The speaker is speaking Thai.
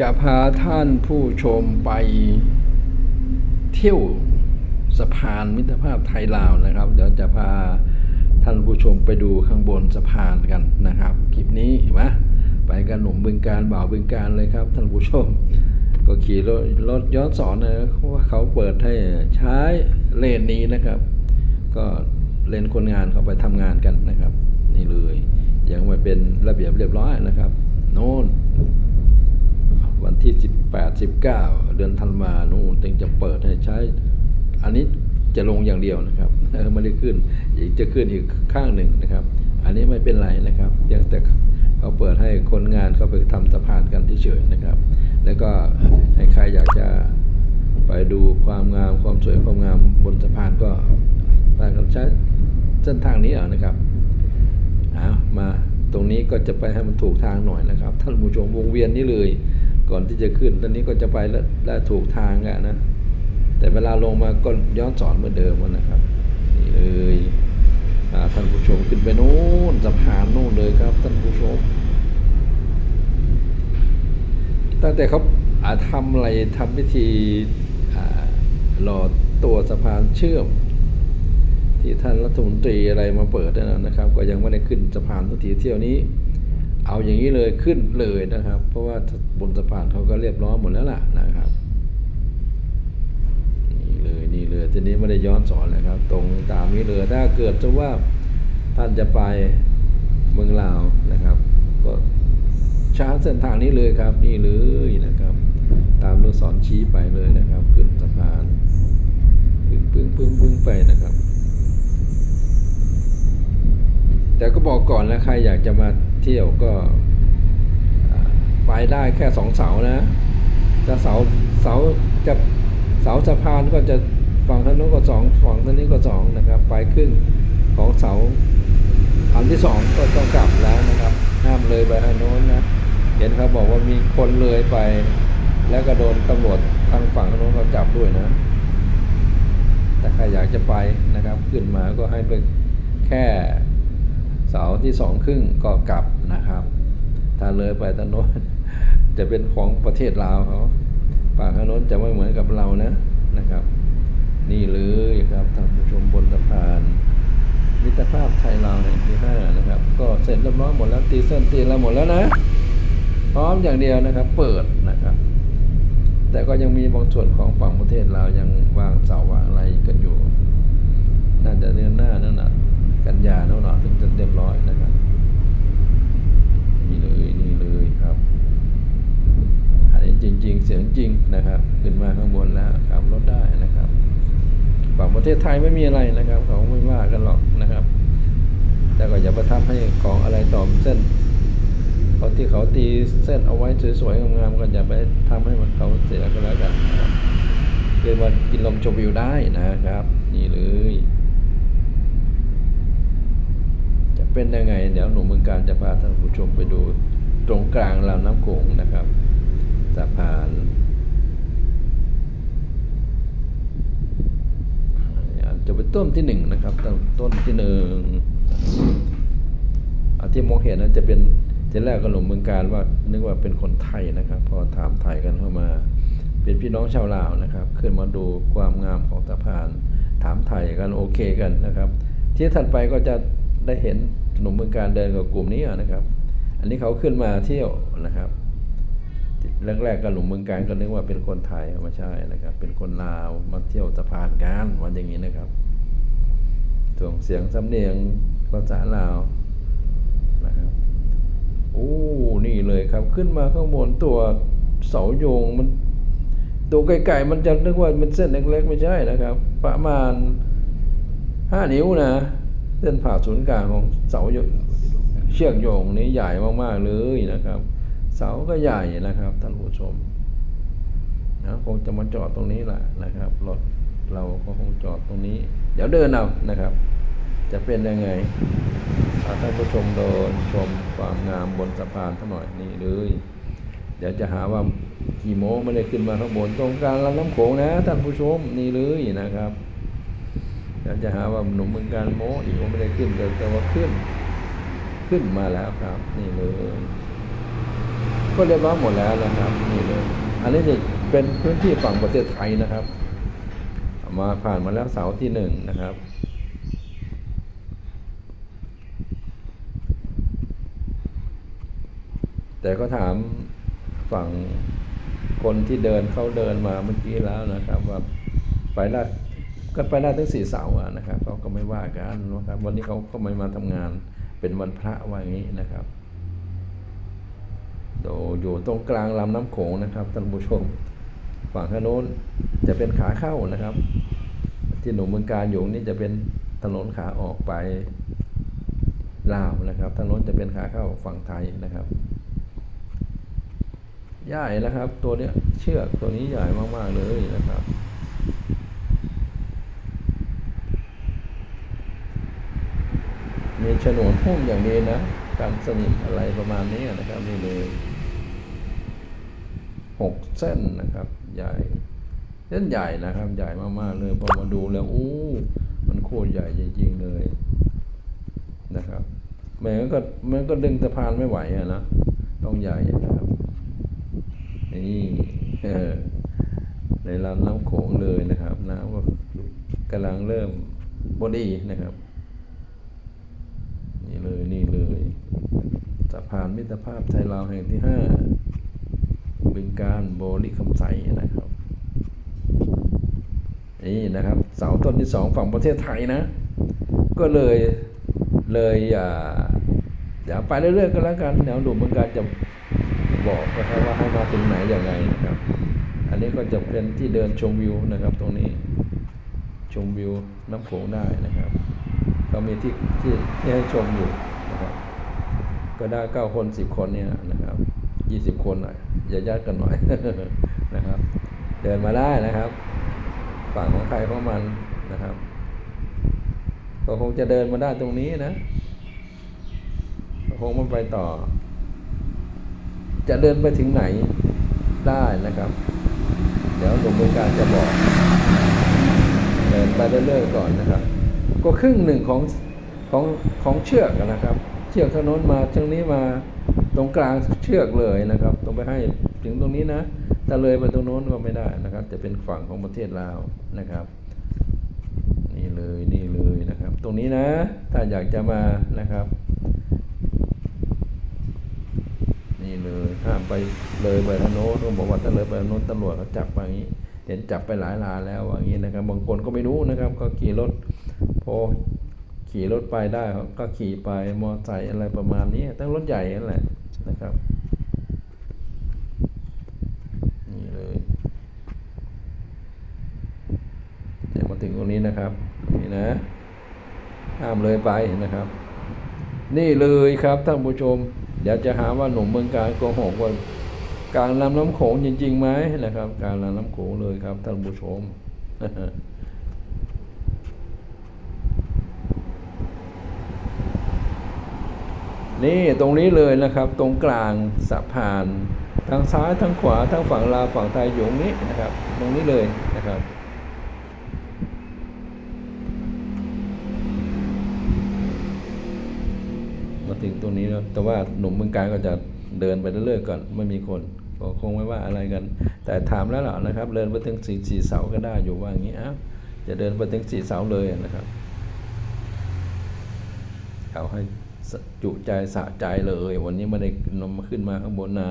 จะพาท่านผู้ชมไปเที่ยวสะพานมิตรภาพไทยลาวนะครับ เดี๋ยวจะพาท่านผู้ชมไปดูข้างบนสะพานกันนะครับ คลิปนี้มาไปกันหนุ่มบึงการบ่าวบึงการเลยครับท่านผู้ชม ก็ขี่รถรถย้อนสอนนะว่าเขาเปิดให้ใช้เลนนี้นะครับ ก็เลนคนงานเขาไปทำงานกันนะครับ นี่เลยยังไม่เป็นระเบียบเรียบร้อยนะครับ โน่น ที่ 18 19 เดือนธันวานู่นถึงจะเปิดให้ใช้ อันนี้จะลงอย่างเดียวนะครับไม่ได้ขึ้นอีกจะขึ้นอีกข้างหนึ่งนะครับ อันนี้ไม่เป็นไรนะครับเพียงแต่เขาเปิดให้คนงานเขาไปทำสะพานกันเฉยๆนะครับ แล้วก็ให้ใครอยากจะไปดูความงามความสวยความงามบนสะพานก็ไปกันใช้เส้นทางนี้เอานะครับเอามาตรงนี้ก็จะไปให้มันถูกทางหน่อยนะครับ ท่านผู้ชมวงเวียนนี้เลย ก่อนที่จะขึ้น ตอนนี้ก็จะไปแล้วได้ถูกทางกันนะ แต่เวลาลงมาก็ย้อนสอนเหมือนเดิมนะครับ นี่เลยท่านผู้ชมขึ้นไปโน้นสะพานโน้นเลยครับท่านผู้ชม ตั้งแต่เขาอาทำอะไรทำพิธีหล่อตัวสะพานเชื่อม ที่ท่านรัฐมนตรีอะไรมาเปิดนั่นนะครับ ก็ยังไม่ได้ขึ้นสะพานทุกทีเที่ยวนี้ เอาอย่างนี้เลยขึ้นเลยนะครับ เพราะว่าบนสะพานเขาก็เรียบร้อยหมดแล้วล่ะนะครับ นี่เลยนี่เลยทีนี้ไม่ได้ย้อนสอนเลยครับ ตรงตามนี้เลยถ้าเกิดจะว่าท่านจะไปเมืองลาวนะครับ ก็ช้าเส้นทางนี้เลยครับ นี่เลยนะครับ ตามลูกศรชี้ไปเลยนะครับ ขึ้นสะพานปึ้งปึ้งปึ้งปึ้งไปนะครับ แต่ก็บอกก่อนนะใครอยากจะมา เที่ยวก็ไปได้แค่สองเสานะจะเสาเสาจะเสาสะพานก็จะฝั่งทางโน้นก็สองฝั่งทางนี้ก็สองนะครับ ไปครึ่งของเสาอันที่สองก็ต้องกลับแล้วนะครับ ห้ามเลยไปทางโน้นนะเห็นเขาบอกว่ามีคนเลยไป แล้วก็โดนตำรวจทางฝั่งทางโน้นเขาจับด้วยนะ แต่ใครอยากจะไปนะครับ ขึ้นมาก็ให้ไปแค่ เสาที่สองครึ่งก็กลับนะครับ ถ้าเลยไปทางโน้นจะเป็นของประเทศลาวเขาฝั่งทางโน้นจะไม่เหมือนกับเรานะนะครับ นี่เลยครับท่านผู้ชมบนสะพานมิตรภาพไทยลาวแห่งที่ห้านะครับ ก็เสร็จเรียบร้อยหมดแล้วตีเส้นตีเราหมดแล้วนะ พร้อมอย่างเดียวนะครับ เปิดนะครับ แต่ก็ยังมีบางส่วนของฝั่งประเทศเราวยังวางเสาวางอะไรกันอยู่ น่าจะเดือนหน้านั่นน่ะ กันยาโน่นน่ะถึงจะเรียบร้อยนะครับนี่เลยนี่เลยครับอันนี้จริง ๆ เสียงจริงนะครับ ขึ้นมาข้างบนแล้วขับรถได้นะครับฝั่งประเทศไทยไม่มีอะไรนะครับ เขาไม่ว่ากันหรอกนะครับ แต่ก็อย่าไปทำให้ของอะไรต่อมเส้นเขาที่เขาตีเส้นเอาไว้สวยๆงามๆก็อย่าไปทำให้มันเขาเสียก็แล้วกันนะครับคือมันกินลมชมวิวได้นะครับ นี่เลย จะ เป็นยังไง เดี๋ยวหนุ่มเมืองการจะพาท่านผู้ชมไปดูตรงกลางลำน้ำโขงนะครับสะพานจะเป็นต้นที่หนึ่งนะครับต้นต้นที่หนึ่งอที่มองเห็นนั้นจะเป็นทีแรกก็หนุ่มเมืองการว่านึกว่าเป็นคนไทยนะครับ พอถามไทยกันเข้ามา เป็นพี่น้องชาวลาวนะครับ ขึ้นมาดูความงามของสะพาน ถามไทยกันโอเคกันนะครับ ที่ถัดไปก็จะ ได้เห็นหนุ่มเมืองการเดินกับกลุ่มนี้นะครับ อันนี้เขาขึ้นมาเที่ยวนะครับแรกๆก็หนุ่มเมืองการก็นึกว่าเป็นคนไทยไม่ใช่นะครับ เป็นคนลาวมาเที่ยวสะพานกันวันอย่างนี้นะครับส่งเสียงสำเนียงภาษาลาวนะครับโอ้นี่เลยครับ ขึ้นมาข้างบนตัวเสาโยงมันตัวไกลๆมันจะนึกว่ามันเส้นเล็กๆไม่ใช่นะครับ ประมาณห้านิ้วนะ เส้นผ่าศูนย์กลางของเสาเชือกโยงนี้ใหญ่มากๆเลยนะครับ เสาก็ใหญ่นะครับ ท่านผู้ชมนะคงจะมาจอดตรงนี้แหละนะครับรถเราก็คงจอดตรงนี้ เดี๋ยวเดินเอานะครับ จะเป็นยังไงพาท่านผู้ชมเดินชมความงามบนสะพานท่าหน่อยนี่เลย เดี๋ยวจะหาว่ากี่โมงไม่ได้ขึ้นมาข้างบนตรงกลางลำน้ำโขงนะท่านผู้ชมนี่เลยนะครับ เดี๋ยวจะหาว่าหนุ่มเมืองการโมอีกว่าไม่ได้ขึ้นแต่แต่ว่าขึ้น ขึ้นมาแล้วครับ นี่เลย ก็เรียบร้อยหมดแล้วนะครับ นี่เลย อันนี้จะเป็นพื้นที่ฝั่งประเทศไทยนะครับ มาผ่านมาแล้วเสาที่หนึ่งนะครับแต่ก็ถามฝั่งคนที่เดินเขาเดินมาเมื่อกี้แล้วนะครับ ว่าไปได้ ก็ไปได้ทั้งสี่เสาอะนะครับเขาก็ไม่ว่ากันนะครับ วันนี้เขาก็ไม่มาทำงานเป็นวันพระว่าอย่างนี้นะครับโดอยู่ตรงกลางลำน้ำโขงนะครับท่านผู้ชมฝั่งข้างโน้นจะเป็นขาเข้านะครับ ที่หนุ่มเมืองการอยู่นี่จะเป็นถนนขาออกไปลาวนะครับถนนจะเป็นขาเข้าฝั่งไทยนะครับใหญ่นะครับ ตัวเนี้ยเชือกตัวนี้ใหญ่มากๆเลยนะครับ มีฉนวนหุ้มอย่างนี้นะการสนิมอะไรประมาณนี้นะครับนี่เลยหกเส้นนะครับ ใหญ่เส้นใหญ่นะครับ ใหญ่มากๆเลยพอมาดูแล้วอู้มันโคตรใหญ่จริงๆเลยนะครับแม้ก็มันก็ดึงสะพานไม่ไหวอะนะต้องใหญ่นะครับนี่เออในลำน้ำโขงเลยนะครับ น้ำก็กำลังเริ่มบดีนะครับ นี่เลยนี่เลย สะพานมิตรภาพไทยลาวแห่งที่ห้าบึงการโบลิคำใสนะครับ นี่นะครับ เสาต้นที่สองฝั่งประเทศไทยนะ ก็เลยเลยอ่าเดี๋ยวไปเรื่อยๆก็แล้วกันเดี๋ยวดูเหมือนกันจะบอกนะครับว่าให้มาถึงไหนอย่างไรนะครับ อันนี้ก็จะเป็นที่เดินชมวิวนะครับ ตรงนี้ชมวิวน้ำโขงได้นะครับ ก็มีที่ที่ที่ให้ชมอยู่ ก็ได้เก้าคนสิบคนเนี่ยนะครับยี่สิบคนหน่อยอย่าญาติกันหน่อยนะครับ เดินมาได้นะครับ ฝั่งของใครของมันนะครับ ก็คงจะเดินมาได้ตรงนี้นะคงมันไปต่อ จะเดินไปถึงไหนได้นะครับ เดี๋ยวหนุ่มบริการจะบอก เดินไปเรื่อยๆก่อนนะครับ ก็ครึ่งหนึ่งของของของเชือกนะครับ เชือกถนนมาตรงนี้มาตรงกลางเชือกเลยนะครับต้องไปให้ถึงตรงนี้นะถ้าเลยไปตรงโน้นก็ไม่ได้นะครับ จะเป็นฝั่งของประเทศลาวนะครับ นี่เลยนี่เลยนะครับ ตรงนี้นะ ถ้าอยากจะมานะครับ นี่เลยห้ามไปเลยไปทางโน้นต้องบอกว่าถ้าเลยไปทางโน้นตำรวจเขาจับมาอย่างนี้เห็นจับไปหลายรายแล้วอย่างนี้นะครับ บางคนก็ไม่รู้นะครับ ก็ขี่รถพอ ขี่รถไปได้ก็ขี่ไปมอเตอร์ไซค์อะไรประมาณนี้ตั้งรถใหญ่นั่นแหละนะครับ นี่เลยเดี๋ยวมาถึงตรงนี้นะครับ นี่นะห้ามเลยไปนะครับ นี่เลยครับท่านผู้ชมเดี๋ยวจะหาว่าหนุ่มเมืองการโกหกว่ากลางลำน้ำโขงจริงๆไหมนะครับ กลางลำน้ำโขงเลยครับท่านผู้ชม นี่ตรงนี้เลยนะครับ ตรงกลางสะพานทางซ้ายทางขวาทั้งฝั่งลาวฝั่งไทยอยู่ตรงนี้นะครับ ตรงนี้เลยนะครับ มาถึงตรงนี้แล้วแต่ว่าหนุ่มเมืองการก็จะเดินไปเรื่อยๆก่อนไม่มีคนก็คงไม่ว่าอะไรกัน แต่ถามแล้วล่ะนะครับ เดินไปถึงสี่สี่เสาก็ได้อยู่ว่าอย่างนี้อ้าวจะเดินไปถึงสี่เสาเลยนะครับเอาให้ จุใจสะใจเลย วันนี้ไม่ได้นมมาขึ้นมาข้างบนนา